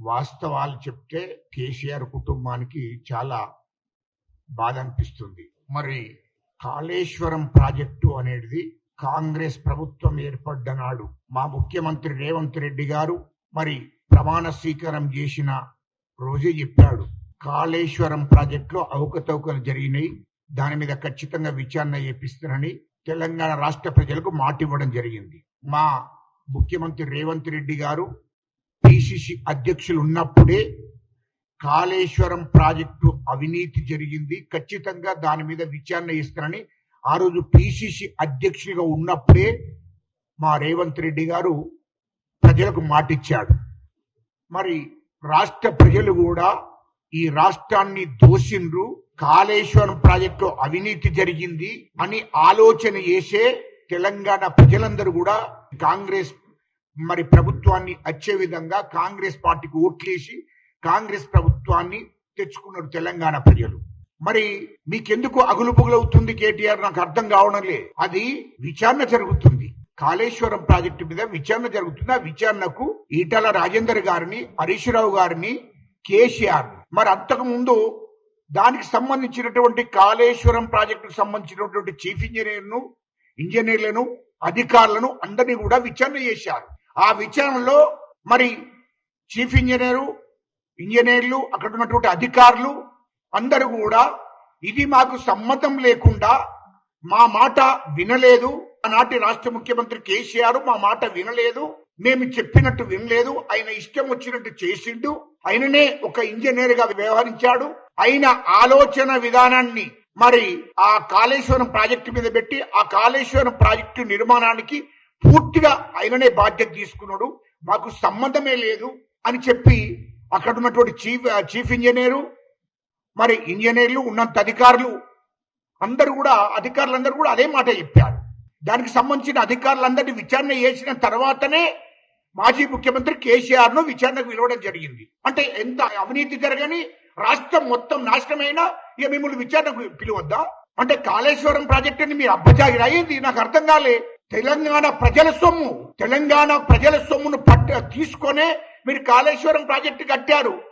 వాస్తవాలు చెప్తే కేసీఆర్ కుటుంబానికి చాలా బాధ అనిపిస్తుంది. మరి కాళేశ్వరం ప్రాజెక్టు అనేది కాంగ్రెస్ ప్రభుత్వం ఏర్పడ్డ నాడు మా ముఖ్యమంత్రి రేవంత్ రెడ్డి గారు మరి ప్రమాణ స్వీకారం చేసిన రోజే చెప్పాడు. కాళేశ్వరం ప్రాజెక్టులో అవకతవకలు జరిగినాయి. దాని మీద ఖచ్చితంగా విచారణ చేపిస్తానని తెలంగాణ రాష్ట్ర ప్రజలకు మాట ఇవ్వడం జరిగింది. మా ముఖ్యమంత్రి రేవంత్ రెడ్డి గారు పిసిసి అధ్యక్షులు ఉన్నప్పుడే కాళేశ్వరం ప్రాజెక్టు అవినీతి జరిగింది. ఖచ్చితంగా దాని మీద విచారణ ఇస్తారని ఆ రోజు పిసిసి అధ్యక్షులుగా ఉన్నప్పుడే మా రేవంత్ రెడ్డి గారు ప్రజలకు మాటిచ్చాడు. మరి రాష్ట్ర ప్రజలు కూడా ఈ రాష్ట్రాన్ని దోషిండ్రు కాళేశ్వరం ప్రాజెక్టు అవినీతి జరిగింది అని ఆలోచన చేసే తెలంగాణ ప్రజలందరూ కూడా కాంగ్రెస్ మరి ప్రభుత్వాన్ని వచ్చే విధంగా కాంగ్రెస్ పార్టీకి ఓట్లేసి కాంగ్రెస్ ప్రభుత్వాన్ని తెచ్చుకున్నారు తెలంగాణ ప్రజలు. మరి మీకెందుకు అగులు పొగులవుతుంది కేటీఆర్? నాకు అర్థం కావడం లే అది విచారణ జరుగుతుంది. కాళేశ్వరం ప్రాజెక్టు మీద విచారణ జరుగుతుంది. ఆ విచారణకు ఈటల రాజేందర్ గారిని హరీష్ రావు గారిని కేసీఆర్. మరి అంతకు ముందు దానికి సంబంధించినటువంటి కాళేశ్వరం ప్రాజెక్టుకు సంబంధించినటువంటి చీఫ్ ఇంజనీర్ను ఇంజనీర్లను అధికారులను అందరినీ కూడా విచారణ చేశారు. ఆ విచారణలో మరి చీఫ్ ఇంజనీరు ఇంజనీర్లు అక్కడ ఉన్నటువంటి అధికారులు అందరూ కూడా ఇది మాకు సమ్మతం లేకుండా మా మాట వినలేదు. ఆనాటి రాష్ట్ర ముఖ్యమంత్రి కేసీఆర్ మా మాట వినలేదు. మేము చెప్పినట్టు వినలేదు. ఆయన ఇష్టం వచ్చినట్టు చేసిండు. ఆయననే ఒక ఇంజనీర్గా వ్యవహరించాడు. ఆయన ఆలోచన విధానాన్ని మరి ఆ కాళేశ్వరం ప్రాజెక్టు మీద పెట్టి ఆ కాళేశ్వరం ప్రాజెక్టు నిర్మాణానికి పూర్తిగా ఆయననే బాధ్యత తీసుకున్నాడు. మాకు సంబంధమే లేదు అని చెప్పి అక్కడ ఉన్నటువంటి చీఫ్ చీఫ్ ఇంజనీరు మరి ఇంజనీర్లు ఉన్నంత అధికారులు అందరూ కూడా అధికారులందరూ కూడా అదే మాట చెప్పారు. దానికి సంబంధించిన అధికారులందరినీ విచారణ చేసిన తర్వాతనే మాజీ ముఖ్యమంత్రి కేసీఆర్ను విచారణకు పిలవడం జరిగింది. అంటే ఎంత అవినీతి జరగని రాష్ట్రం మొత్తం నాశనమైనా ఇక మిమ్మల్ని విచారణకు పిలువద్దా? అంటే కాళేశ్వరం ప్రాజెక్టుని మీరు అబ్బజాగిరి అయ్యింది నాకు అర్థం కాలే. తెలంగాణ ప్రజల సొమ్ము తెలంగాణ ప్రజల సొమ్మును పట్ట తీసుకొనే మీరు కాళేశ్వరం ప్రాజెక్టు కట్టారు.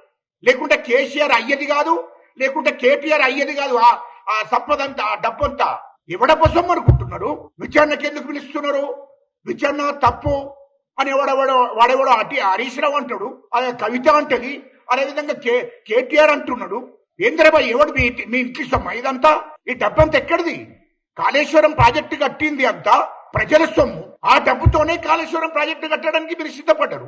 లేకుంటే కేసీఆర్ అయ్యేది కాదు లేకుంటే కేటీఆర్ అయ్యేది కాదు. ఆ సంపదంతా ఆ డబ్బంతా ఎవడప్ప సొమ్ము అనుకుంటున్నారు? విచారణకి ఎందుకు పిలుస్తున్నారు? విచారణ తప్పు అని ఎవడెవడో వాడెవడో అటి హరీష్ రావు అంటాడు అదే కవిత అంటది. అదేవిధంగా కే కేటీఆర్ అంటున్నాడు. ఏంద్రబాయ్ ఎవడు మీ ఇంటి- మీ ఇంటి సొమ్మ? ఇదంతా ఈ డబ్బంతా ఎక్కడిది? కాళేశ్వరం ప్రాజెక్టు కట్టింది అంతా ప్రజల సొమ్ము. ఆ డబ్బుతోనే కాళేశ్వరం ప్రాజెక్టు కట్టడానికి మీరు సిద్ధపడ్డారు.